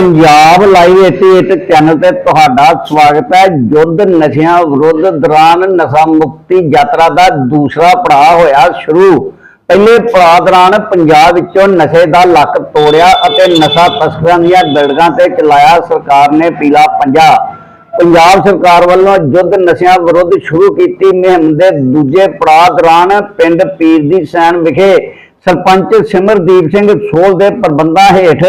Punjab live 88 channel ਤੇ ਤੁਹਾਡਾ ਸਵਾਗਤ ਹੈ। ਯੁੱਧ ਨਸ਼ਿਆਂ ਵਿਰੁੱਧ ਦੌਰਾਨ ਨਸ਼ਾ ਮੁਕਤੀ ਯਾਤਰਾ ਦਾ ਦੂਸਰਾ ਪੜਾਅ ਹੋਇਆ ਸ਼ੁਰੂ। ਪਹਿਲੇ ਪੜਾਅ ਦੌਰਾਨ ਪੰਜਾਬ ਵਿੱਚੋਂ ਨਸ਼ੇ ਦਾ ਲੱਕ ਤੋੜਿਆ ਅਤੇ ਨਸ਼ਾ ਤਸਕਰਾਂ ਦੀਆਂ ਬਿਲਡਿੰਗਾਂ ਤੇ ਚਲਾਇਆ ਸਰਕਾਰ ਨੇ ਪੀਲਾ ਪੰਜਾ। ਪੰਜਾਬ ਸਰਕਾਰ ਵੱਲੋਂ ਯੁੱਧ ਨਸ਼ਿਆਂ ਵਿਰੁੱਧ ਸ਼ੁਰੂ ਕੀਤੀ ਮੁਹਿੰਮ ਦੇ ਦੂਜੇ ਪੜਾਅ ਦੌਰਾਨ ਪਿੰਡ ਪੀਰ ਦੀ ਸੈਨ ਵਿਖੇ ਸਰਪੰਚ ਸਿਮਰਦੀਪ ਸਿੰਘ ਸੋਲ ਦੇ ਪ੍ਰਬੰਧਾਂ ਹੇਠ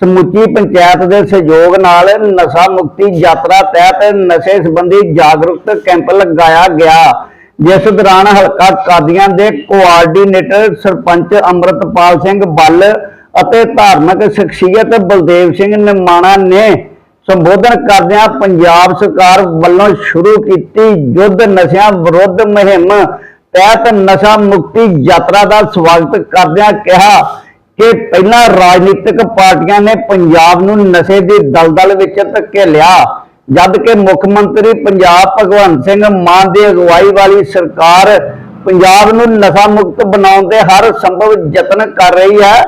ਸਮੁੱਚੀ ਪੰਚਾਇਤ ਦੇ ਸਹਿਯੋਗ ਨਾਲ ਨਸ਼ਾ ਮੁਕਤੀ ਯਾਤਰਾ ਤਹਿਤ ਨਸ਼ੇ ਸੰਬੰਧੀ ਜਾਗਰੂਕਤਾ ਕੈਂਪ ਲਗਾਇਆ ਗਿਆ, ਜਿਸ ਦੌਰਾਨ ਹਲਕਾ ਕਾਦੀਆਂ ਦੇ ਕੋਆਰਡੀਨੇਟਰ ਸਰਪੰਚ ਅੰਮ੍ਰਿਤਪਾਲ ਸਿੰਘ ਬੱਲ ਅਤੇ ਧਾਰਮਿਕ ਸ਼ਖਸੀਅਤ ਬਲਦੇਵ ਸਿੰਘ ਨਿਮਾਣਾ ਨੇ ਸੰਬੋਧਨ ਕਰਦਿਆਂ ਪੰਜਾਬ ਸਰਕਾਰ ਵੱਲੋਂ ਸ਼ੁਰੂ ਕੀਤੀ ਯੁੱਧ ਨਸ਼ਿਆਂ ਵਿਰੁੱਧ ਮੁਹਿੰਮ ਤਹਿਤ ਨਸ਼ਾ ਮੁਕਤੀ ਯਾਤਰਾ ਦਾ ਸਵਾਗਤ ਕਰਦਿਆਂ ਕਿਹਾ ਕਿ ਪਹਿਲਾਂ ਰਾਜਨੀਤਿਕ ਪਾਰਟੀਆਂ ਨੇ ਪੰਜਾਬ ਨੂੰ ਨਸ਼ੇ ਦੀ ਦਲਦਲ ਵਿੱਚ ਧਕੇਲਿਆ ਜਦ ਕਿ ਮੁੱਖ ਮੰਤਰੀ ਪੰਜਾਬ ਭਗਵੰਤ ਸਿੰਘ ਮਾਨ ਦੀ ਅਗਵਾਈ ਵਾਲੀ ਸਰਕਾਰ ਪੰਜਾਬ ਨੂੰ ਨਸ਼ਾ ਮੁਕਤ ਬਣਾਉਣ ਦੇ ਹਰ ਸੰਭਵ ਯਤਨ ਕਰ ਰਹੀ ਹੈ।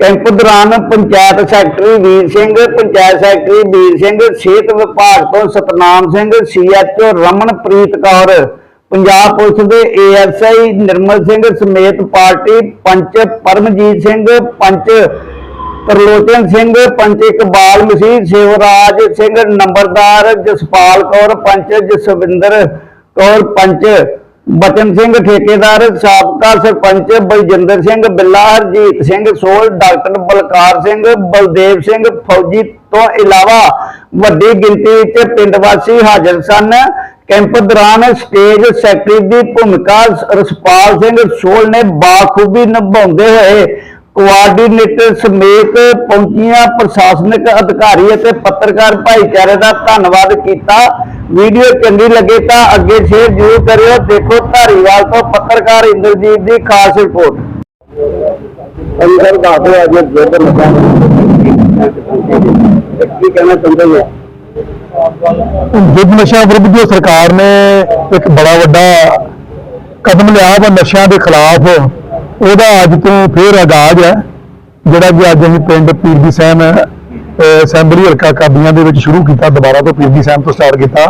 ਕੈਂਪ ਦੌਰਾਨ ਪੰਚਾਇਤ ਸੈਕਟਰੀ ਵੀਰ ਸਿੰਘ, ਪੰਚਾਇਤ ਸੈਕਟਰੀ ਵੀਰ ਸਿੰਘ, ਸਿਹਤ ਵਿਭਾਗ ਤੋਂ ਸਤਨਾਮ ਸਿੰਘ, ਸੀਐਚਓ ਰਮਨਪ੍ਰੀਤ ਕੌਰ ਪੰਜਾਬ ਪੁਲਿਸ ਦੇ ਏਐਸਆਈ ਨਿਰਮਲ ਸਿੰਘ ਸਮੇਤ ਪਾਰਟੀ ਪੰਚ ਪਰਮਜੀਤ ਸਿੰਘ, ਪੰਚ ਤਰਲੋਚਨ ਸਿੰਘ, ਪੰਚ ਇਕਬਾਲ ਮਸੀਹ, ਸੇਵਰਾਜ ਸਿੰਘ, ਨੰਬਰਦਾਰ ਜਸਪਾਲ ਕੌਰ, ਪੰਚ ਜਸਵਿੰਦਰ ਕੌਰ, ਪੰਚ ਬਚਨ ਸਿੰਘ ਠੇਕੇਦਾਰ, ਸਾਬਕਾ ਸਰਪੰਚ ਬਲਜਿੰਦਰ ਸਿੰਘ, ਬਿੱਲਾ ਹਰਜੀਤ ਸਿੰਘ, ਸੋਲ ਡਾਕਟਰ ਬਲਕਾਰ ਸਿੰਘ, ਬਲਦੇਵ ਸਿੰਘ ਫੌਜੀ ਤੋਂ ਇਲਾਵਾ ਵੱਡੀ ਗਿਣਤੀ ਵਿੱਚ ਪਿੰਡ ਵਾਸੀ ਹਾਜ਼ਰ ਸਨ। ਕੈਂਪ ਦੌਰਾਨ ਸਟੇਜ ਸੈਕਟਰੀ ਦੀ ਭੂਮਿਕਾ ਰਸਪਾਲ ਸਿੰਘ ਸੋਲ ਨੇ ਬਾਖੂਬੀ ਨਿਭਾਉਂਦੇ ਹੋਏ ਕੋਆਰਡੀਨੇਟਰ ਸਮੇਤ ਪਹੁੰਚੀਆਂ ਪ੍ਰਸ਼ਾਸਨਿਕ ਅਧਿਕਾਰੀ ਅਤੇ ਪੱਤਰਕਾਰ ਭਾਈਚਾਰੇ ਦਾ ਧੰਨਵਾਦ ਕੀਤਾ। ਵੀਡੀਓ ਚੰਗੀ ਲੱਗੇ ਤਾਂ ਅੱਗੇ ਸ਼ੇਅਰ ਜ਼ਰੂਰ ਕਰਿਓ। ਦੇਖੋ ਧਾਰੀਵਾਲ ਤੋਂ ਪੱਤਰਕਾਰ ਇੰਦਰਜੀਤ ਦੀ ਖਾਸ ਰਿਪੋਰਟ। ਅੰਦਰ ਦੱਸੋ ਅੱਜ ਜੋਦਰ ਨਸ਼ਾ ਕੀ ਕਹਿਣਾ ਚਾਹੁੰਦੇ ਹੋ? ਯੁੱਧ ਨਸ਼ਾ ਵਿਰੁੱਧ ਜੋ ਸਰਕਾਰ ਨੇ ਇੱਕ ਬੜਾ ਵੱਡਾ ਕਦਮ ਲਿਆ ਵਾ ਨਸ਼ਿਆਂ ਦੇ ਖਿਲਾਫ, ਉਹਦਾ ਅੱਜ ਤੋਂ ਫੇਰ ਆਗਾਜ਼ ਹੈ, ਜਿਹੜਾ ਕਿ ਅੱਜ ਅਸੀਂ ਪਿੰਡ ਪੀਰ ਦੀ ਸੈਨ ਅਸੈਂਬਲੀ ਹਲਕਾ ਕਾਦੀਆਂ ਦੇ ਵਿੱਚ ਸ਼ੁਰੂ ਕੀਤਾ, ਦੁਬਾਰਾ ਤੋਂ ਪੀਰ ਦੀ ਸੈਨ ਤੋਂ ਸਟਾਰਟ ਕੀਤਾ।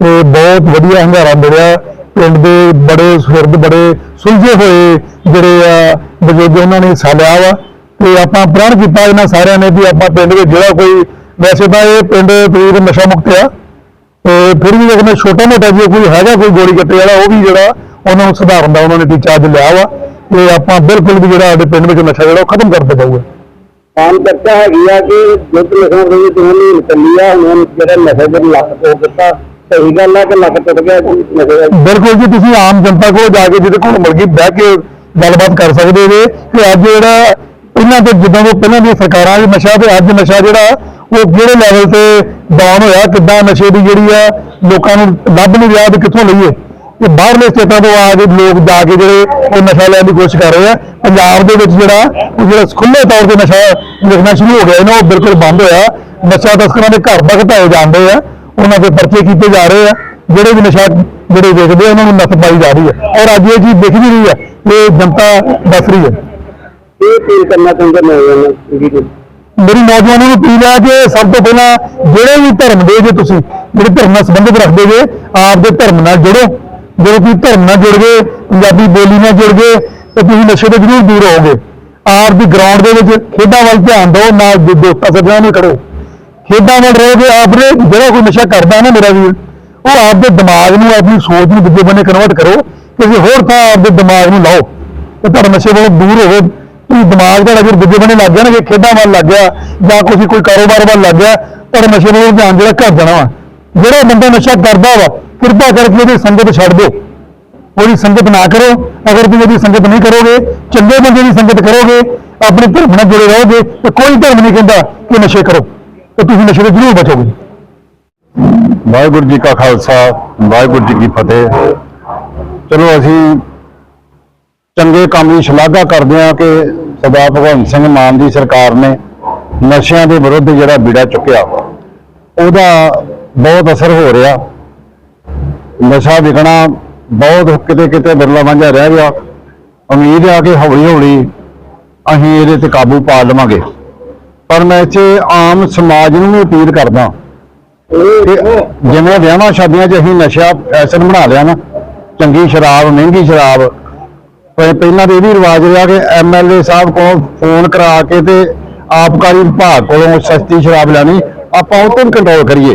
ਤੇ ਬਹੁਤ ਵਧੀਆ ਹੰਗਾਰਾ ਮਿਲਿਆ, ਪਿੰਡ ਦੇ ਬੜੇ ਸੁਰਦ, ਬੜੇ ਸੁਲਝੇ ਹੋਏ ਜਿਹੜੇ ਆ, ਬਜ਼ੁਰਗ ਉਹਨਾਂ ਨੇ ਹਿੱਸਾ ਲਿਆ ਵਾ। ਤੇ ਆਪਾਂ ਪ੍ਰਣ ਕੀਤਾ ਇਹਨਾਂ ਸਾਰਿਆਂ ਨੇ ਵੀ ਆਪਾਂ ਪਿੰਡ ਵਿੱਚ ਜਿਹੜਾ ਕੋਈ ਵੈਸੇ ਤਾਂ ਇਹ ਪਿੰਡ ਤਕਰੀਬਨ ਨਸ਼ਾ ਮੁਕਤ ਆ ਤੇ ਫਿਰ ਵੀ ਜੇ ਛੋਟਾ ਮੋਟਾ ਜੇ ਕੋਈ ਹੈਗਾ ਕੋਈ ਗੋਲੀ ਕੱਟੇ ਵਾਲਾ ਉਹ ਵੀ ਜਿਹੜਾ ਉਹਨਾਂ ਨੂੰ ਸੁਧਾਰਨ ਦਾ ਉਹਨਾਂ ਨੇ ਟੀਚਾ ਅੱਜ ਲਿਆ ਵਾ ਤੇ ਆਪਾਂ ਬਿਲਕੁਲ ਵੀ ਜਿਹੜਾ ਸਾਡੇ ਪਿੰਡ ਵਿੱਚ ਨਸ਼ਾ ਜਿਹੜਾ ਉਹ ਖਤਮ ਕਰ ਦੇਵਾਂਗੇ ਆਮ ਚਰਚਾ ਹੈਗੀ ਆ ਕਿ ਜੁੱਧ ਨਸ਼ਾ ਦੇ ਤੁਹਾਨੂੰ ਚੱਲੀ ਆ ਹੁਣ ਜਿਹੜਾ ਨਸ਼ੇ ਦੇ ਲੱਕ ਤੋਂ ਕੀਤਾ ਸਹੀ ਗੱਲ ਆ ਕਿ ਲੱਕ ਟੁੱਟ ਗਿਆ ਬਿਲਕੁਲ ਜੀ ਤੁਸੀਂ ਆਮ ਜਨਤਾ ਕੋਲ ਜਾ ਕੇ ਜਿਹਦੇ ਕੋਲ ਮਰਗੀ ਬਹਿ ਕੇ ਗੱਲਬਾਤ ਕਰ ਸਕਦੇ ਜੇ ਕਿ ਅੱਜ ਜਿਹੜਾ ਇਹਨਾਂ ਦੇ ਜਿੱਦਾਂ ਦੇ ਪਹਿਲਾਂ ਦੀਆਂ ਸਰਕਾਰਾਂ ਦੇ ਨਸ਼ਾ ਤੇ ਅੱਜ ਨਸ਼ਾ ਜਿਹੜਾ ਉਹ ਕਿਹੜੇ ਲੈਵਲ ਤੇ ਡਾਊਨ ਹੋਇਆ, ਕਿੱਦਾਂ ਨਸ਼ੇ ਦੀ ਜਿਹੜੀ ਆ, ਲੋਕਾਂ ਨੂੰ ਲੱਭ ਨਹੀਂ ਰਿਹਾ ਵੀ ਕਿੱਥੋਂ ਲਈਏ? ਇਹ ਬਾਹਰਲੇ ਸਟੇਟਾਂ ਤੋਂ ਆ ਕੇ ਲੋਕ ਜਾ ਕੇ ਜਿਹੜੇ ਉਹ ਨਸ਼ਾ ਲੈਣ ਦੀ ਕੋਸ਼ਿਸ਼ ਕਰ ਰਹੇ ਆ। ਪੰਜਾਬ ਦੇ ਵਿੱਚ ਜਿਹੜਾ, ਉਹ ਜਿਹੜਾ ਖੁੱਲੇ ਤੌਰ ਤੇ ਨਸ਼ਾ ਲਿਖਣਾ ਸ਼ੁਰੂ ਹੋ ਗਿਆ, ਇਹਨਾਂ ਉਹ ਬਿਲਕੁਲ ਬੰਦ ਹੋਇਆ। ਨਸ਼ਾ ਤਸਕਰਾਂ ਦੇ ਘਰ ਤੱਕ ਘਟਾਏ ਜਾਂਦੇ ਆ। ਉਹਨਾਂ ਦੇ ਪਰਚੇ ਕੀਤੇ ਜਾ ਰਹੇ ਆ। ਜਿਹੜੇ ਵੀ ਨਸ਼ਾ ਜਿਹੜੇ ਵੇਚਦੇ ਆ, ਉਹਨਾਂ ਨੂੰ ਨੱਥ ਪਾਈ ਜਾ ਰਹੀ ਹੈ ਔਰ ਅੱਜ ਇਹ ਚੀਜ਼ ਦਿਖ ਵੀ ਰਹੀ ਹੈ ਇਹ ਜਨਤਾ ਦੱਸ ਰਹੀ ਹੈ ਇਹ ਅਪੀਲ ਕਰਨਾ ਚਾਹੁੰਦੇ ਨੌਜਵਾਨਾਂ ਨੂੰ ਮੇਰੀ ਨੌਜਵਾਨਾਂ ਨੂੰ ਅਪੀਲ ਹੈ ਕਿ ਸਭ ਤੋਂ ਪਹਿਲਾਂ ਜਿਹੜੇ ਵੀ ਧਰਮ ਦੇ ਜੇ ਤੁਸੀਂ, ਜਿਹੜੇ ਧਰਮ ਨਾਲ ਸੰਬੰਧਿਤ ਰੱਖਦੇ ਜੇ, ਆਪ ਦੇ ਧਰਮ ਨਾਲ ਜੁੜੋ। ਜਦੋਂ ਤੁਸੀਂ ਧਰਮ ਨਾਲ ਜੁੜ ਗਏ, ਪੰਜਾਬੀ ਬੋਲੀ ਨਾਲ ਜੁੜ ਗਏ, ਤਾਂ ਤੁਸੀਂ ਨਸ਼ੇ ਤੋਂ ਜ਼ਰੂਰ ਦੂਰ ਰਹੋਗੇ। ਆਪ ਦੀ ਗਰਾਊਂਡ ਦੇ ਵਿੱਚ ਖੇਡਾਂ ਵੱਲ ਧਿਆਨ ਦਿਓ, ਨਾਲ ਦੋ- ਦੋਸਤਾਂ ਸੱਜਣਾਂ ਨੂੰ ਕਰੋ ਖੇਡਾਂ ਵੱਲ ਰਹੋਗੇ ਆਪਣੇ ਜਿਹੜਾ ਕੋਈ ਨਸ਼ਾ ਕਰਦਾ ਨਾ ਮੇਰਾ ਵੀਰ, ਉਹ ਆਪਦੇ ਦਿਮਾਗ ਨੂੰ, ਆਪਣੀ ਸੋਚ ਨੂੰ ਦੂਜੇ ਬੰਨੇ ਕਨਵਰਟ ਕਰੋ ਕਿਸੇ ਹੋਰ ਥਾਂ ਆਪਦੇ ਦਿਮਾਗ ਨੂੰ ਲਾਓ। ਤੇ ਤੁਹਾਡਾ ਨਸ਼ੇ ਵੱਲੋਂ ਦੂਰ ਹੋਵੋ। ਤੁਸੀਂ ਦਿਮਾਗ ਤੁਹਾਡਾ ਜੇ ਦੂਜੇ ਬੰਨੇ ਲੱਗ ਗਿਆ ਨਾ ਕਿ ਖੇਡਾਂ ਵੱਲ ਲੱਗ ਗਿਆ, ਜਾਂ ਕੋਈ ਕੋਈ ਕਾਰੋਬਾਰ ਵੱਲ ਲੱਗ ਗਿਆ ਪਰ ਨਸ਼ੇ ਵੱਲੋਂ ਧਿਆਨ ਜਿਹੜਾ ਘਰ ਜਾਣਾ ਵਾ। ਜਿਹੜਾ ਬੰਦਾ ਨਸ਼ਾ ਕਰਦਾ ਵਾ, ਕਿਰਪਾ ਕਰਕੇ ਉਹਦੀ ਸੰਗਤ ਛੱਡ ਦਿਓ। ਉਹਦੀ ਸੰਗਤ ਨਾ ਕਰੋ। ਅਗਰ ਤੁਸੀਂ ਉਹਦੀ ਸੰਗਤ ਨਹੀਂ ਕਰੋਗੇ, ਚੰਗੇ ਬੰਦੇ ਦੀ ਸੰਗਤ ਕਰੋਗੇ, ਆਪਣੇ ਧਰਮ ਨਾਲ ਜੁੜੇ ਰਹੋਗੇ, ਤੇ ਕੋਈ ਧਰਮ ਨਹੀਂ ਕਹਿੰਦਾ ਕਿ ਨਸ਼ੇ ਕਰੋ। ਤੇ ਤੁਸੀਂ ਨਸ਼ੇ ਤੋਂ ਜ਼ਰੂਰ ਬਚੋਗੇ। ਵਾਹਿਗੁਰੂ ਜੀ ਕਾ ਖਾਲਸਾ, ਵਾਹਿਗੁਰੂ ਜੀ ਕੀ ਫਤਿਹ। ਚਲੋ ਅਸੀਂ ਚੰਗੇ ਕੰਮ ਦੀ ਸ਼ਲਾਘਾ ਕਰਦੇ ਹਾਂ ਕਿ ਸਰਦਾਰ ਭਗਵੰਤ ਸਿੰਘ ਮਾਨ ਦੀ ਸਰਕਾਰ ਨੇ ਨਸ਼ਿਆਂ ਦੇ ਵਿਰੁੱਧ ਜਿਹੜਾ ਬੀੜਾ ਚੁੱਕਿਆ ਉਹਦਾ ਬਹੁਤ ਅਸਰ ਹੋ ਰਿਹਾ। ਨਸ਼ਾ ਵਿਕਣਾ ਬਹੁਤ ਕਿਤੇ ਕਿਤੇ ਬਿਰਲਾ ਵਾਂਝਾ ਰਹਿ ਗਿਆ। ਉਮੀਦ ਆ ਕਿ ਹੌਲੀ ਹੌਲੀ ਅਸੀਂ ਇਹਦੇ ਤੇ ਕਾਬੂ ਪਾ ਲਵਾਂਗੇ। ਪਰ ਮੈਂ ਇੱਥੇ ਆਮ ਸਮਾਜ ਨੂੰ ਵੀ ਅਪੀਲ ਕਰਦਾ ਜਿਵੇਂ ਵਿਆਹਾਂ ਸ਼ਾਦੀਆਂ 'ਚ ਅਸੀਂ ਨਸ਼ਾ ਫੈਸ਼ਨ ਬਣਾ ਲਿਆ ਨਾ, ਚੰਗੀ ਸ਼ਰਾਬ, ਮਹਿੰਗੀ ਸ਼ਰਾਬ ਪਹਿਲਾਂ ਤੇ ਇਹ ਵੀ ਰਿਵਾਜ ਰਿਹਾ ਕਿ ਐਮਐਲਏ ਸਾਹਿਬ ਕੋਲ ਫੋਨ ਕਰਾ ਕੇ ਤੇ ਆਬਕਾਰੀ ਵਿਭਾਗ ਕੋਲੋਂ ਸਸਤੀ ਸ਼ਰਾਬ ਲੈਣੀ, ਆਪਾਂ ਉਹ ਤੋਂ ਕੰਟਰੋਲ ਕਰੀਏ।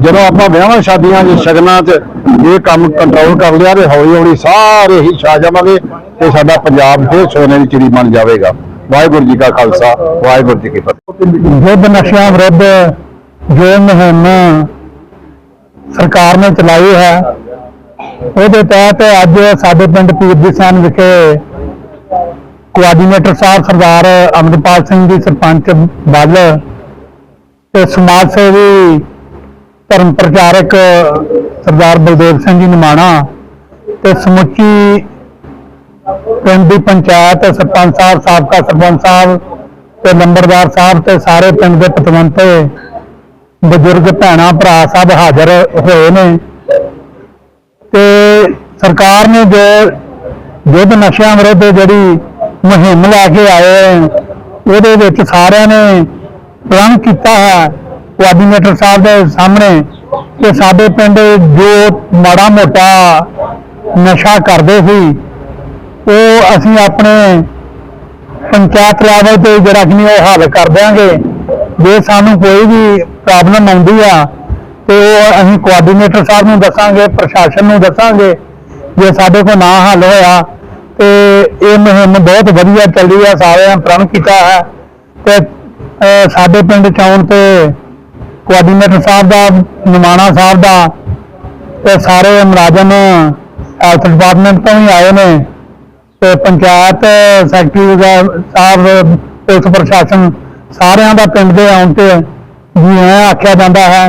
ਜਦੋਂ ਆਪਾਂ ਵਿਆਹਾਂ ਸ਼ਾਦੀਆਂ 'ਚ, ਸ਼ਗਨਾਂ 'ਚ ਇਹ ਕੰਮ ਕੰਟਰੋਲ ਕਰ ਲਿਆ ਤੇ ਹੌਲੀ ਹੌਲੀ ਸਾਰੇ ਹੀ ਛਾ ਜਾਵਾਂਗੇ ਤੇ ਸਾਡਾ ਪੰਜਾਬ ਫਿਰ ਸੋਨੇ ਦੀ ਚਿੜੀ ਬਣ ਜਾਵੇਗਾ। ਵਾਹਿਗੁਰੂ ਜੀ ਕਾ ਖਾਲਸਾ, ਵਾਹਿਗੁਰੂ ਜੀ ਕੀ ਫਤਿਹ। ਯੁੱਧ ਨਸ਼ਿਆਂ ਵਿਰੁੱਧ ਜੋ ਮੁਹਿੰਮ ਸਰਕਾਰ ਨੇ ਚਲਾਈ ਹੈ ਉਹਦੇ ਤਹਿਤ ਅੱਜ ਸਾਡੇ ਪਿੰਡ ਪੀਰਦੀਸਾਨ ਵਿਖੇ ਕੋਆਰਡੀਨੇਟਰ ਸਾਹਿਬ ਸਰਦਾਰ ਅਮਰਪਾਲ ਸਿੰਘ ਜੀ ਸਰਪੰਚ ਬੱਲ ਤੇ ਸਮਾਜ ਸੇਵੀ, ਧਰਮ ਪ੍ਰਚਾਰਕ ਸਰਦਾਰ ਬਲਦੇਵ ਸਿੰਘ ਜੀ ਨਿਮਾਣਾ ਤੇ ਸਮੁੱਚੀ ਪਿੰਡ ਦੀ ਪੰਚਾਇਤ ਸਰਪੰਚ ਸਾਹਿਬ, ਸਾਬਕਾ ਸਰਪੰਚ ਸਾਹਿਬ ਤੇ ਨੰਬਰਦਾਰ ਸਾਹਿਬ ਤੇ ਸਾਰੇ ਪਿੰਡ ਦੇ ਪਤਵੰਤੇ, ਬਜ਼ੁਰਗ, ਭੈਣਾਂ, ਭਰਾ ਸਭ ਹਾਜ਼ਰ ਹੋਏ ਨੇ। ਤੇ ਸਰਕਾਰ ਨੇ ਜੋ ਯੁੱਧ ਨਸ਼ਿਆਂ ਵਿਰੁੱਧ ਜਿਹੜੀ ਮੁਹਿੰਮ ਲੈ ਕੇ ਆਏ ਉਹਦੇ ਵਿੱਚ ਸਾਰਿਆਂ ਨੇ ਪ੍ਰਣ ਕੀਤਾ ਹੈ। ਕੋਆਰਡੀਨੇਟਰ ਸਾਹਿਬ ਦੇ ਸਾਹਮਣੇ ਕਿ ਸਾਡੇ ਪਿੰਡ ਜੋ ਮਾੜਾ ਮੋਟਾ ਨਸ਼ਾ ਕਰਦੇ ਸੀ, ਉਹ ਅਸੀਂ ਆਪਣੇ ਪੰਚਾਇਤ ਲੈਵਲ ਤੇ ਜਿਹੜਾ ਕਿ ਉਹ ਹੱਲ ਕਰ ਦਿਆਂਗੇ। ਜੇ ਸਾਨੂੰ ਕੋਈ ਵੀ ਪ੍ਰੋਬਲਮ ਆਉਂਦੀ ਆ ਤੇ ਉਹ ਅਸੀਂ ਕੋਆਰਡੀਨੇਟਰ ਸਾਹਿਬ ਨੂੰ ਦੱਸਾਂਗੇ, ਪ੍ਰਸ਼ਾਸਨ ਨੂੰ ਦੱਸਾਂਗੇ ਜੇ ਸਾਡੇ ਕੋਲ ਨਾ ਹੱਲ ਹੋਇਆ ਤੇ ਇਹ ਮੁਹਿੰਮ ਬਹੁਤ ਵਧੀਆ ਚੱਲੀ ਆ, ਸਾਰਿਆਂ ਪ੍ਰਣ ਕੀਤਾ ਹੈ। ਤੇ ਸਾਡੇ ਪਿੰਡ ਚ ਤੇ ਕੋਆਰਡੀਨੇਟਰ ਸਾਹਿਬ ਦਾ, ਨਿਮਾਣਾ ਸਾਹਿਬ ਦਾ ਤੇ ਸਾਰੇ ਮੁਲਾਜ਼ਮ ਹੈਲਥ ਡਿਪਾਰਟਮੈਂਟ ਤੋਂ ਹੀ ਆਏ ਨੇ। ਤੇ ਪੰਚਾਇਤ ਸੈਕਟਰੀ ਸਾਹਿਬ, ਪੁਲਿਸ ਪ੍ਰਸ਼ਾਸਨ ਸਾਰਿਆਂ ਦਾ ਪਿੰਡ ਦੇ ਆਉਣ ਤੇ ਜੀ ਐ ਆਖਿਆ ਜਾਂਦਾ ਹੈ